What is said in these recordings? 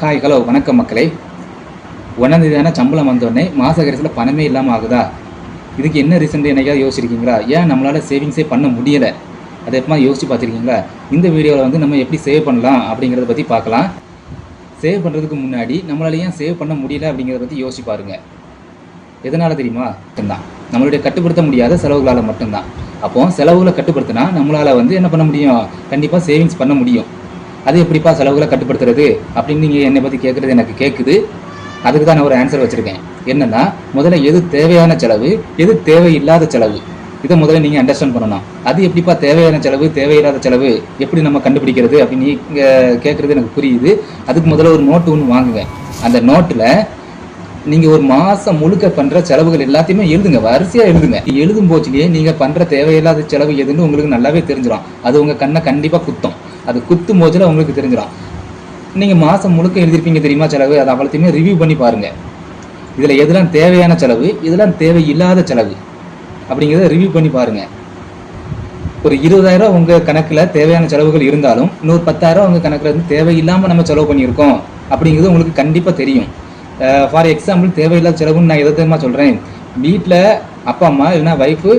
Hi hello வணக்கம் மக்களே. ஒன்றாம் சம்பளம் வந்தோடனே மாத கடைசியில் பணமே இல்லாமல் ஆகுதா? இதுக்கு என்ன ரீசன் என்னைக்காவது யோசிச்சிருக்கீங்களா? ஏன் நம்மளால் சேவிங்ஸே பண்ண முடியலை? அதை எப்பமா யோசிச்சு பார்த்துருக்கீங்களா? இந்த வீடியோவில் வந்து நம்ம எப்படி சேவ் பண்ணலாம் அப்படிங்கிறத பற்றி பார்க்கலாம். சேவ் பண்ணுறதுக்கு முன்னாடி நம்மளால ஏன் சேவ் பண்ண முடியல அப்படிங்கிறத பற்றி யோசிச்சு பாருங்கள் எதனால் தெரியுமா? மட்டும்தான். நம்மளுடைய கட்டுப்படுத்த முடியாத செலவுகளால் மட்டும்தான். அப்போது செலவுகளை கட்டுப்படுத்தினா நம்மளால் வந்து என்ன பண்ண முடியும்? கண்டிப்பாக சேவிங்ஸ் பண்ண முடியும். அது எப்படிப்பா செலவுகளை கட்டுப்படுத்துறது அப்படின்னு நீங்கள் என்னை பற்றி கேட்குறது எனக்கு கேட்குது அதுக்கு தான் நான் ஒரு ஆன்சர் வச்சுருக்கேன். என்னன்னா முதல்ல எது தேவையான செலவு எது தேவையில்லாத செலவு? இதை முதல்ல நீங்கள் அண்டர்ஸ்டாண்ட் பண்ணணும். அது எப்படிப்பா தேவையான செலவு தேவையில்லாத செலவு எப்படி நம்ம கண்டுபிடிக்கிறது அப்படின்னு நீங்கள் கேட்குறது எனக்கு புரியுது. அதுக்கு முதல்ல ஒரு நோட்டு ஒன்று வாங்குங்க அந்த நோட்டில் நீங்கள் ஒரு மாதம் முழுக்க பண்ணுற செலவுகள் எல்லாத்தையுமே எழுதுங்க. வரிசையாக எழுதுங்க. எழுதும் போச்சுலேயே நீங்கள் பண்ணுற தேவையில்லாத செலவு எதுன்னு உங்களுக்கு நல்லாவே தெரிஞ்சிடும் அது உங்கள் கண்ணை கண்டிப்பாக குத்தம். அது குத்து மோஜில் உங்களுக்கு தெரிஞ்சிடும் நீங்கள் மாதம் முழுக்க எழுதிருப்பீங்க தெரியுமா செலவு? அதை அவ்வளோத்தையுமே ரிவ்யூ பண்ணி பாருங்கள் இதில் எதெல்லாம் தேவையான செலவு? இதெல்லாம் தேவையில்லாத செலவு. அப்படிங்கிறத ரிவ்யூ பண்ணி பாருங்கள் ஒரு இருபதாயிரம் உங்கள் கணக்கில் தேவையான செலவுகள் இருந்தாலும் இன்னொரு பத்தாயிரம் உங்கள் கணக்கில் இருந்து தேவையில்லாமல் நம்ம செலவு பண்ணியிருக்கோம். அப்படிங்கிறது உங்களுக்கு கண்டிப்பாக தெரியும். ஃபார் எக்ஸாம்பிள் தேவையில்லாத செலவுன்னு நான் எதை தெரியுமா சொல்கிறேன் வீட்டில் அப்பா அம்மா இல்லைன்னா ஒய்ஃபு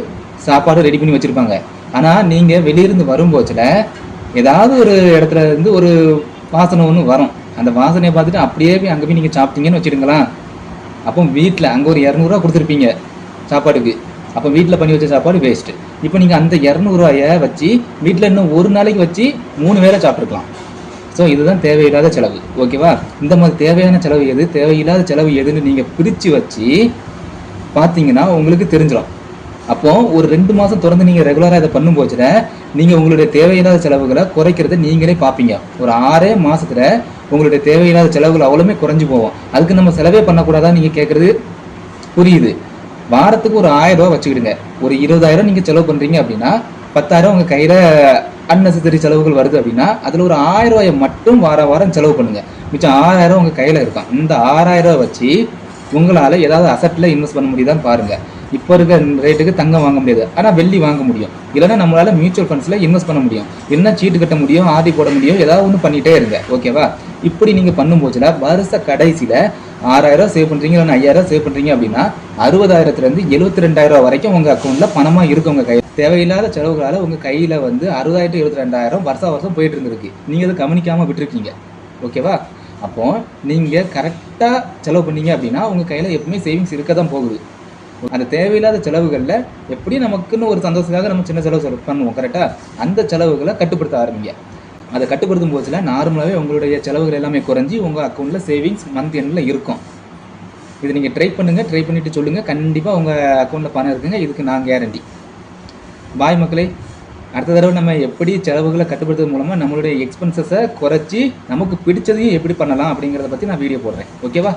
சாப்பாடு ரெடி பண்ணி வச்சுருப்பாங்க. ஆனால் நீங்கள் வெளியிருந்து வரும்போதில் ஏதாவது ஒரு இடத்துல இருந்து ஒரு வாசனை ஒன்று வரும். அந்த வாசனையை பார்த்துட்டு அப்படியே போய் அங்கே போய் நீங்கள் சாப்பிட்டீங்கன்னு வச்சுருங்களேன் அப்போ வீட்டில் அங்கே ஒரு இரநூறுவா கொடுத்துருப்பீங்க சாப்பாடுக்கு அப்போ வீட்டில் பண்ணி வச்ச சாப்பாடு வேஸ்ட்டு இப்போ நீங்கள் அந்த இரநூறுவாயை வச்சு வீட்டில் இன்னும் ஒரு நாளைக்கு வச்சு மூணு வேளை சாப்பிட்ருக்கலாம் ஸோ இதுதான் தேவையில்லாத செலவு. ஓகேவா இந்த மாதிரி தேவையான செலவு எது? தேவையில்லாத செலவு எதுன்னு நீங்கள் பிரித்து வச்சு பார்த்தீங்கன்னா உங்களுக்கு தெரிஞ்சிடும். அப்போ ஒரு ரெண்டு மாதம் தொடர்ந்து நீங்கள் ரெகுலராக இதை பண்ணும் போச்சு நீங்கள் உங்களுடைய தேவையில்லாத செலவுகளை குறைக்கிறத நீங்களே பார்ப்பீங்க. ஒரு ஆறே மாசத்துல உங்களுடைய தேவையில்லாத செலவுகள் அவ்வளவுமே குறைஞ்சு போகும். அதுக்கு நம்ம செலவே பண்ணக்கூடாதா நீங்கள் கேட்குறது புரியுது. வாரத்துக்கு ஒரு ஆயிரம் ரூபா வச்சுக்கிடுங்க. ஒரு இருபதாயிரம் நீங்கள் செலவு பண்ணுறீங்க அப்படின்னா பத்தாயிரம் உங்கள் கையில் அன்னெசரி செலவுகள் வருது அப்படின்னா அதில் ஒரு ஆயிரம் ரூபாயை மட்டும் வார வாரம் செலவு பண்ணுங்க. மிச்சம் ஆறாயிரம் உங்கள் கையில் இருக்கும். இந்த ஆறாயிரம் ரூபாய் வச்சு உங்களால் ஏதாவது அசட்டில் இன்வெஸ்ட் பண்ண முடியுதான்னு பாருங்க. இப்போ இருக்க ரேட்டுக்கு தங்கம் வாங்க முடியாது. ஆனால் வெள்ளி வாங்க முடியும். இல்லைன்னா நம்மளால மியூச்சுவல் ஃபண்ட்ஸில் இன்வெஸ்ட் பண்ண முடியும். என்ன சீட்டு கட்ட முடியும் ஆர்டி போட முடியும் ஏதாவது ஒன்று பண்ணிகிட்டே இருங்க. ஓகேவா இப்படி நீங்கள் பண்ணும்போதுல வருஷ கடைசியில் ஆறாயிரம் சேவ் பண்ணுறீங்க இல்லைன்னா ஐயாயிரம் சேவ் பண்ணுறீங்க அப்படின்னா அறுபதாயிரத்துலேருந்து எழுபத்தி ரெண்டாயிரம் வரைக்கும் உங்கள் அக்கௌண்ட்டில் பணமாக இருக்கும் உங்கள் கையில். தேவையில்லாத செலவுகளால் உங்கள் கையில் வந்து அறுபதாயிரத்து எழுபத்தி ரெண்டாயிரம் வருஷம் வருஷம் போயிட்டு இருந்திருக்கு. நீங்கள் அதை கவனிக்காமல் விட்டுருக்கீங்க. ஓகேவா அப்போ நீங்கள் கரெக்டாக செலவு பண்ணீங்க அப்படின்னா உங்கள் கையில் எப்பவுமே சேவிங்ஸ் இருக்க தான் போகுது. அந்த தேவையில்லாத செலவுகளில் எப்படி நமக்குன்னு ஒரு சந்தோஷத்துக்காக நம்ம சின்ன செலவு செலவு பண்ணுவோம் கரெக்டாக அந்த செலவுகளை கட்டுப்படுத்த ஆரம்பிங்க. அதை கட்டுப்படுத்தும் போதில் நார்மலாகவே உங்களுடைய செலவுகள் எல்லாமே குறைஞ்சி உங்கள் அக்கௌண்ட்டில் சேவிங்ஸ் மந்த் எண்டில் இருக்கும். இது நீங்கள் ட்ரை பண்ணுங்கள் ட்ரை பண்ணிவிட்டு சொல்லுங்கள் கண்டிப்பாக உங்கள் அக்கௌண்ட்டில் பணம் இருக்குங்க இதுக்கு நான் கேரண்டி பாய் மக்களே அடுத்த தடவை நம்ம எப்படி செலவுகளை கட்டுப்படுத்துறது மூலமாக நம்மளுடைய எக்ஸ்பென்சஸை குறைச்சி நமக்கு பிடிச்சதையும் எப்படி பண்ணலாம் அப்படிங்கிறத பற்றி நான் வீடியோ போடுறேன். ஓகேவா